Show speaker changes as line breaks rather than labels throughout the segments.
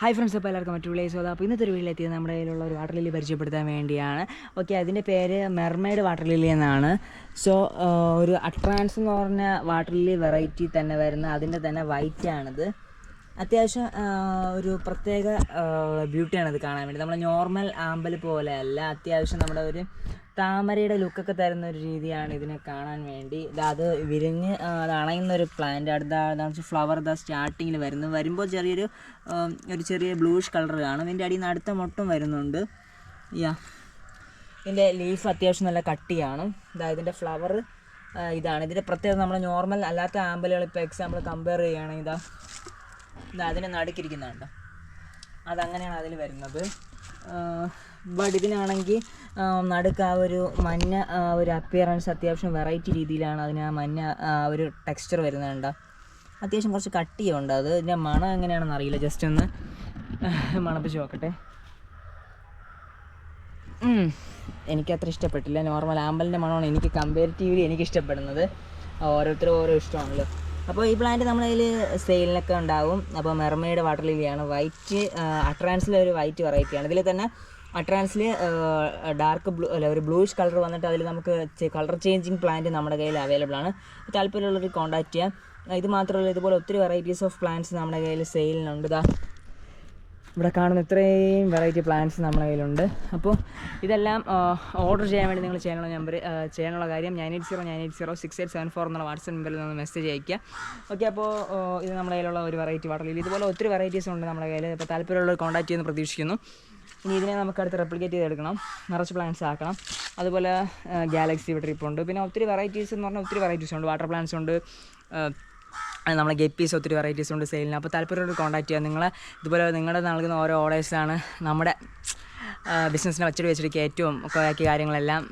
Hi friends അപ്പോൾ എല്ലാവർക്കും മറ്റു വിളയിൽ സോദ അപ്പോൾ ഇന്നത്തെ ഒരു വീട്ടിലെത്തിയത് നമ്മുടെ കയ്യിലുള്ള ഒരു വാട്ടർ ലില്ലി പരിചയപ്പെടുത്താൻ വേണ്ടിയാണ്. ഓക്കെ അതിന്റെ പേര് മെർമെയ്ഡ് വാട്ടർ ലില്ലി എന്നാണ്. സോ ഒരു അട്രാൻസ് എന്ന് പറഞ്ഞ വാട്ടർ ലില്ലി വെറൈറ്റി തന്നെ വരുന്ന അതിന്റെ തന്നെ വൈറ്റ് ആണിത്. അത്യാവശ്യം ഒരു പ്രത്യേക ബ്യൂട്ടിയാണ് ഇത് കാണാൻ വേണ്ടി. നമ്മൾ നോർമൽ ആമ്പൽ പോലെ അല്ല അത്യാവശ്യം നമ്മുടെ ഒരു താമരയുടെ ലുക്കൊക്കെ തരുന്ന ഒരു രീതിയാണ് ഇതിനെ കാണാൻ വേണ്ടി. അത് വിരിഞ്ഞ് അത് അണയുന്ന ഒരു പ്ലാന്റ് അടുത്ത ഫ്ലവർ ഇതാ സ്റ്റാർട്ടിങ്ങിൽ വരുന്നു. വരുമ്പോൾ ചെറിയൊരു ഒരു ചെറിയ ബ്ലൂഷ് കളർ കാണും. ഇതിന്റെ അടിയിൽ നിന്ന് അടുത്ത മൊട്ടും വരുന്നുണ്ട്. യാ ഇതിന്റെ ലീഫ് അത്യാവശ്യം നല്ല കട്ടിയാണ്. ഇതാ ഇതിന്റെ ഫ്ലവർ ഇതാണ്. ഇതിന്റെ പ്രത്യേകത നമ്മൾ നോർമൽ അല്ലാത്ത ആമ്പലുകൾ ഇപ്പോൾ എക്സാമ്പിൾ കമ്പയർ ചെയ്യുകയാണെങ്കിൽ ഇതാ അതിനെ നടുക്കിരിക്കുന്നുണ്ട്. അതങ്ങനെയാണ് അതിൽ വരുന്നത്. ബട്ട് നടുക്ക് ആ ഒരു മഞ്ഞ ഒരു അപ്പിയറൻസ് അത്യാവശ്യം വെറൈറ്റി രീതിയിലാണ് അതിന് ആ മഞ്ഞ ഒരു ടെക്സ്ചർ വരുന്നുണ്ട്. അത്യാവശ്യം കുറച്ച് കട്ടിയുണ്ട് അത്. ഇതിന്റെ മണം എങ്ങനെയാണെന്ന് അറിയില്ല. ജസ്റ്റ് ഒന്ന് മണപ്പിച്ച് നോക്കട്ടെ. എനിക്കത്ര ഇഷ്ടപ്പെട്ടില്ല. നോർമൽ ആമ്പലിന്റെ മണമാണ് എനിക്ക് കമ്പാരിറ്റീവ്ലി എനിക്ക് ഇഷ്ടപ്പെടുന്നത്. ഓരോരുത്തരും ഓരോ ഇഷ്ടമാണല്ലോ. അപ്പോൾ ഈ പ്ലാന്റ് നമ്മളതിൽ സെയിലിനൊക്കെ ഉണ്ടാവും. അപ്പോൾ മെർമെയ്ഡ് വാട്ടർ ലില്ലിയാണ് വൈറ്റ് അട്രാൻസിലെ ഒരു വൈറ്റ് വെറൈറ്റിയാണ് ഇതിൽ തന്നെ അട്രാൻസിൽ ഡാർക്ക് ബ്ലൂ അല്ല ഒരു ബ്ലൂയിഷ് കളർ വന്നിട്ട് അതിൽ നമുക്ക് കളർ ചേഞ്ചിങ് പ്ലാന്റ് നമ്മുടെ കയ്യിൽ അവൈലബിൾ ആണ്. താല്പര്യമുള്ളവർ കോൺടാക്ട് ചെയ്യാം. ഇത് മാത്രമല്ല ഇതുപോലെ ഒത്തിരി വെറൈറ്റീസ് ഓഫ് പ്ലാന്റ്സ് നമ്മുടെ കയ്യിൽ സെയിലിനുണ്ട് ഇതാ ഇവിടെ കാണുന്ന ഇത്രയും വെറൈറ്റി പ്ലാന്റ്സ് നമ്മുടെ കയ്യിലുണ്ട്. അപ്പോൾ ഇതെല്ലാം ഓർഡർ ചെയ്യാൻ വേണ്ടി നിങ്ങൾ ചെയ്യാനുള്ള നമ്പർ ചെയ്യാനുള്ള കാര്യം nine eight zero nine eight zero six eight seven four എന്നുള്ള വാട്സപ്പ് നമ്പറിൽ നിന്ന് മെസ്സേജ് അയക്കുക ഓക്കെ അപ്പോൾ ഇത് നമ്മുടെ കയ്യിലുള്ള ഒരു വെറൈറ്റി വാട്ടർ ലീൽ ഇതുപോലെ ഒത്തിരി വെറൈറ്റീസ് ഉണ്ട് നമ്മുടെ കയ്യിൽ അപ്പോൾ താല്പര്യമുള്ളവർ കോൺടാക്ട് ചെയ്യുന്ന പ്രതീക്ഷിക്കുന്നു. ഇനി ഇതിനെ നമുക്ക് അടുത്ത് റെപ്ലിക്കേറ്റ് ചെയ്തെടുക്കണം. നിറച്ച് പ്ലാന്റ്സ് ആക്കണം. അതുപോലെ ഗാലക്സി ഇവിടെ ട്രിപ്പുണ്ട് പിന്നെ ഒത്തിരി വെറൈറ്റീസ് എന്ന് പറഞ്ഞാൽ ഒത്തിരി വെറൈറ്റീസ് ഉണ്ട്. വാട്ടർ പ്ലാന്റ്സ് ഉണ്ട്. നമ്മളെ ഗപ്പീസ് ഒത്തിരി വെറൈറ്റീസ് ഉണ്ട് സെയിലിന് അപ്പോൾ താല്പര്യമുള്ള കോൺടാക്ട് ചെയ്യാം. നിങ്ങൾ ഇതുപോലെ നിങ്ങളുടെ നൽകുന്ന ഓരോ ഓർഡേഴ്സാണ് നമ്മുടെ ബിസിനസ്സിനെ വച്ചിട്ട് വെച്ചിട്ട് ഏറ്റവും ആക്കി കാര്യങ്ങളെല്ലാം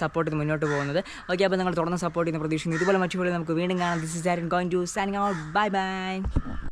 സപ്പോർട്ട് ചെയ്ത് മുന്നോട്ട് പോകുന്നത്. ഓക്കെ അപ്പോൾ നിങ്ങൾ തുടർന്ന് സപ്പോർട്ട് ചെയ്യുന്ന പ്രതീക്ഷിക്കുന്നു. ഇതുപോലെ മറ്റുപോലെ നമുക്ക് വീണ്ടും കാണാം. This is R going to signing out bye bye